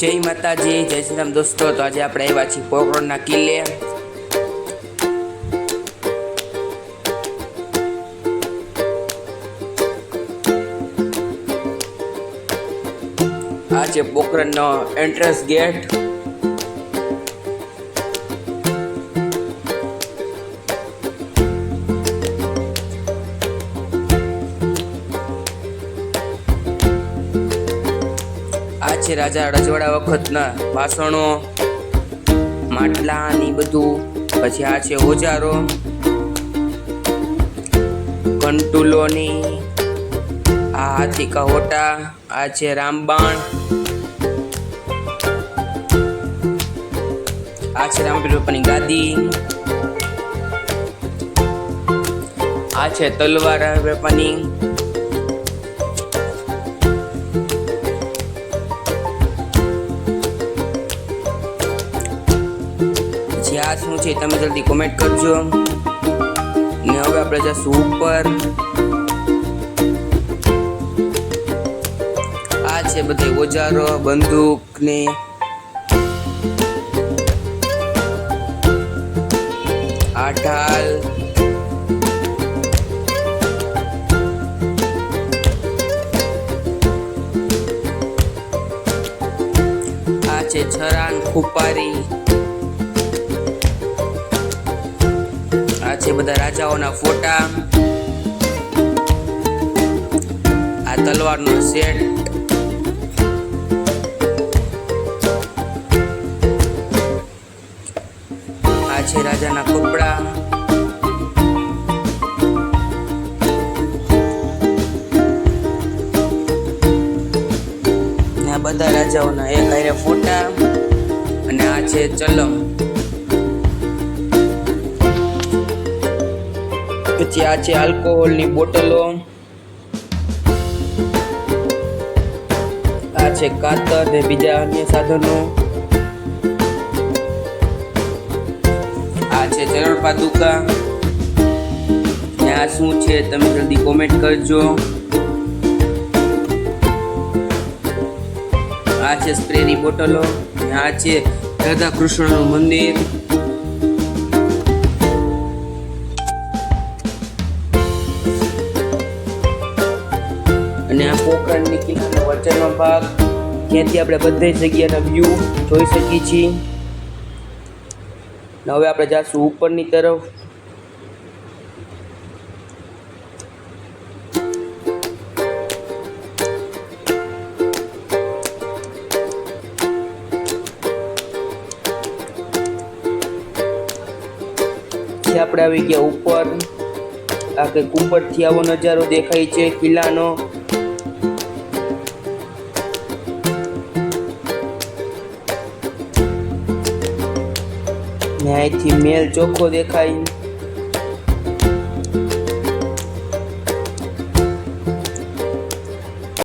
જય માતાજી, જય શ્રી રામ દોસ્તો, તો આજે આપણે આવ્યા છીએ પોકરણના કિલ્લે. આ છે પોખરણનો એન્ટ્રન્સ ગેટ આ છે રાજા રજવાડા વખતના વાસણો, માટલા ની બધું. પછી આ છે ઓજારો કંટુલોની આ હાથી કહોટા આ છે રામબાણ, આ છે રામપીર બાપાની ગાદી, આ છે તલવાર બાપાની આ શું છે તમે જલ્દી કોમેન્ટ કરજો. ને હવે આપણે જશું ઉપર. આ છે બધે ઓજારો, બંદૂક ને આ ઢાલ. છે છરાન ખુપારી. છે બધા રાજાઓના ફોટા. આ તલવારનો સેટ આ છે રાજાના કપડા. બધા રાજાઓના એક હારે ફોટા. અને આ છે ચલમ. પછી આ છે આલ્કોહોલની બોટલો. આ છે કાતર ને બીજા અન્ય સાધનો. આ છે ચરણ પાદુકા ને આ શું છે તમે જલ્દી કોમેન્ટ કરજો. આ છે સ્પ્રેની બોટલો. આ છે રાધા કૃષ્ણનું મંદિર. પોખરણની કિલ્લાનો વચ્ચેનો ભાગ. જ્યાંથી આપણે બધી જગ્યાના વ્યૂ જોઈ શકીએ છીએ. હવે આપણે જાશું ઉપરની તરફ. આપણે આવી ગયા ઉપર. આ કંઈક ઉપરથી આવો નજારો દેખાય છે, કિલ્લાનો. ને અહીંથી મેલ ચોખ્ખો દેખાય.